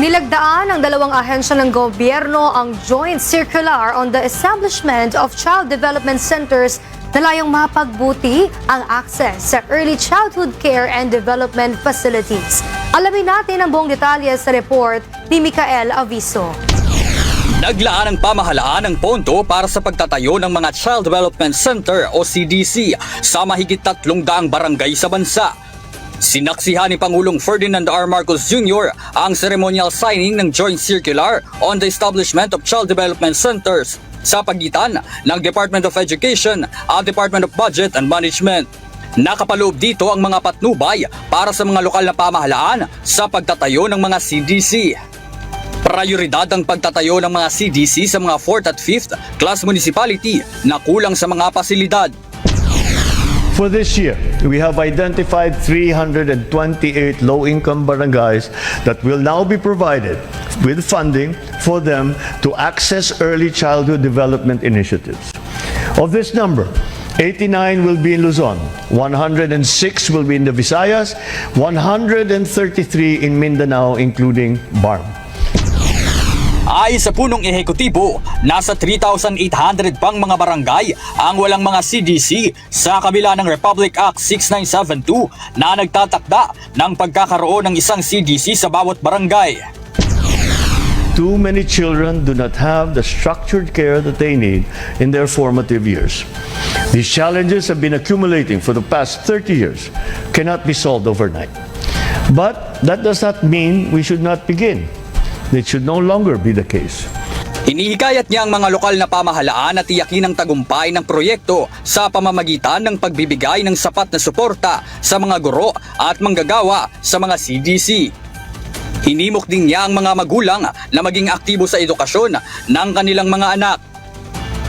Nilagdaan ng dalawang ahensya ng gobyerno ang joint circular on the establishment of child development centers na layong mapagbuti ang access sa early childhood care and development facilities. Alamin natin ang buong detalye sa report ni Mikael Aviso. Naglaan ng pamahalaan ng pondo para sa pagtatayo ng mga Child Development Center o CDC sa mahigit tatlong daang barangay sa bansa. Sinaksihan ni Pangulong Ferdinand R. Marcos Jr. ang ceremonial signing ng Joint Circular on the Establishment of Child Development Centers sa pagitan ng Department of Education at Department of Budget and Management. Nakapaloob dito ang mga patnubay para sa mga lokal na pamahalaan sa pagtatayo ng mga CDC. Prioridad ang pagtatayo ng mga CDC sa mga 4th at 5th class municipality na kulang sa mga pasilidad. For this year, we have identified 328 low-income barangays that will now be provided with funding for them to access early childhood development initiatives. Of this number, 89 will be in Luzon, 106 will be in the Visayas, 133 in Mindanao, including BARM. Ay sa punong ehekutibo, nasa 3,800 pang mga barangay ang walang mga CDC sa kabila ng Republic Act 6972 na nagtatakda ng pagkakaroon ng isang CDC sa bawat barangay. Too many children do not have the structured care that they need in their formative years. These challenges have been accumulating for the past 30 years, cannot be solved overnight. But that does not mean we should not begin. It should no longer be the case. Hinihikayat niya ang mga lokal na pamahalaan at tiyakin ang tagumpay ng proyekto sa pamamagitan ng pagbibigay ng sapat na suporta sa mga guro at manggagawa sa mga CDC. Hinimok din niya ang mga magulang na maging aktibo sa edukasyon ng kanilang mga anak.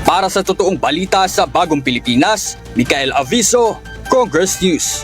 Para sa totoong balita sa Bagong Pilipinas, Mikael Aviso, Congress News.